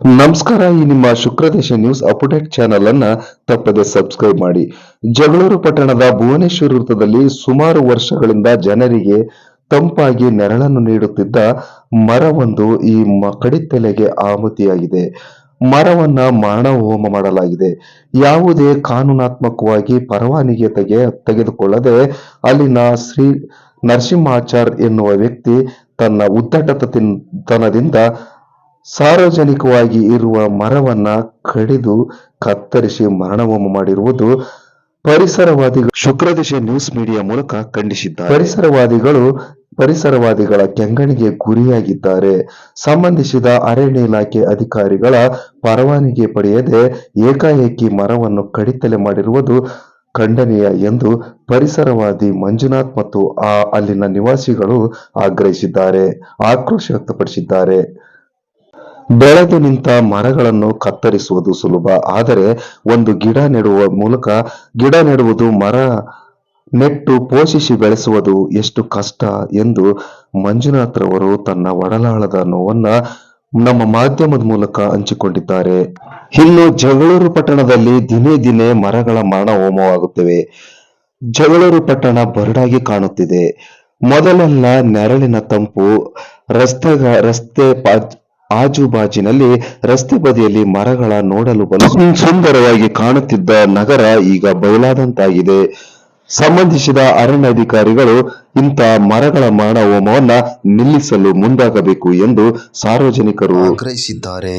ನಮಸ್ಕಾರ, ಈ ನಿಮ್ಮ ಶುಕ್ರದೇಶ ನ್ಯೂಸ್ ಅಪ್ಡೇಟ್ ಚಾನೆಲ್ ಅನ್ನ ತಪ್ಪದೆ ಸಬ್ಸ್ಕ್ರೈಬ್ ಮಾಡಿ. ಜಗಳೂರು ಪಟ್ಟಣದ ಭುವನೇಶ್ವರ ವೃತ್ತದಲ್ಲಿ ಸುಮಾರು ವರ್ಷಗಳಿಂದ ಜನರಿಗೆ ತಂಪಾಗಿ ನೆರಳನ್ನು ನೀಡುತ್ತಿದ್ದ ಮರವೊಂದು ಈ ಕಡಿತೆಲೆಗೆ ಆಹುತಿಯಾಗಿದೆ. ಮರವನ್ನ ಮರಣ ಹೋಮ ಮಾಡಲಾಗಿದೆ. ಯಾವುದೇ ಕಾನೂನಾತ್ಮಕವಾಗಿ ಪರವಾನಿಗೆ ತೆಗೆ, ತೆಗೆದುಕೊಳ್ಳದೆ ಅಲ್ಲಿನ ಶ್ರೀ ನರಸಿಂಹಾಚಾರ್ ಎನ್ನುವ ವ್ಯಕ್ತಿ ತನ್ನ ಉದ್ದಟತನದಿಂದ ಸಾರ್ವಜನಿಕವಾಗಿ ಇರುವ ಮರವನ್ನ ಕಡಿದು ಕತ್ತರಿಸಿ ಮರಣಹೋಮ ಮಾಡಿರುವುದು ಪರಿಸರವಾದಿಗಳು ಶುಕ್ರದೇಶ ನ್ಯೂಸ್ ಮೀಡಿಯಾ ಮೂಲಕ ಖಂಡಿಸಿದ್ದಾರೆ. ಪರಿಸರವಾದಿಗಳು ಪರಿಸರವಾದಿಗಳ ಕೆಂಗಣಿಗೆ ಗುರಿಯಾಗಿದ್ದಾರೆ. ಸಂಬಂಧಿಸಿದ ಅರಣ್ಯ ಇಲಾಖೆ ಅಧಿಕಾರಿಗಳ ಪರವಾನಗಿ ಪಡೆಯದೆ ಏಕಾಏಕಿ ಮರವನ್ನು ಕಡಿತಲೆ ಮಾಡಿರುವುದು ಖಂಡನೀಯ ಎಂದು ಪರಿಸರವಾದಿ ಮಂಜುನಾಥ್ ಮತ್ತು ಆ ಅಲ್ಲಿನ ನಿವಾಸಿಗಳು ಆಗ್ರಹಿಸಿದ್ದಾರೆ. ಆಕ್ರೋಶ ವ್ಯಕ್ತಪಡಿಸಿದ್ದಾರೆ. ಬೆಳೆದು ನಿಂತ ಮರಗಳನ್ನು ಕತ್ತರಿಸುವುದು ಸುಲಭ. ಆದರೆ ಒಂದು ಗಿಡ ನೆಡುವ ಮೂಲಕ ಗಿಡ ನೆಡುವುದು, ಮರ ನೆಟ್ಟು ಪೋಷಿಸಿ ಬೆಳೆಸುವುದು ಎಷ್ಟು ಕಷ್ಟ ಎಂದು ಮಂಜುನಾಥ್ ರವರು ತನ್ನ ಒಡಲಾಳದ ನೋವನ್ನ ನಮ್ಮ ಮಾಧ್ಯಮದ ಮೂಲಕ ಹಂಚಿಕೊಂಡಿದ್ದಾರೆ. ಇನ್ನು ಜಗಳೂರು ಪಟ್ಟಣದಲ್ಲಿ ದಿನೇ ದಿನೇ ಮರಗಳ ಮರಣ ಹೋಮವಾಗುತ್ತವೆ ಜಗಳೂರು ಪಟ್ಟಣ ಬರಡಾಗಿ ಕಾಣುತ್ತಿದೆ. ಮೊದಲೆಲ್ಲ ನೆರಳಿನ ತಂಪು ರಸ್ತೆ ರಸ್ತೆ ಆಜುಬಾಜಿನಲ್ಲಿ ರಸ್ತೆ ಬದಿಯಲ್ಲಿ ಮರಗಳ ನೋಡಲು ಬಲು ಸುಂದರವಾಗಿ ಕಾಣುತ್ತಿದ್ದ ನಗರ ಈಗ ಬಯಲಾದಂತಾಗಿದೆ. ಸಂಬಂಧಿಸಿದ ಅರಣ್ಯಾಧಿಕಾರಿಗಳು ಇಂಥ ಮರಗಳ ಮಾನ ಹೋಮವನ್ನು ನಿಲ್ಲಿಸಲು ಮುಂದಾಗಬೇಕು ಎಂದು ಸಾರ್ವಜನಿಕರು ಆಗ್ರಹಿಸಿದ್ದಾರೆ.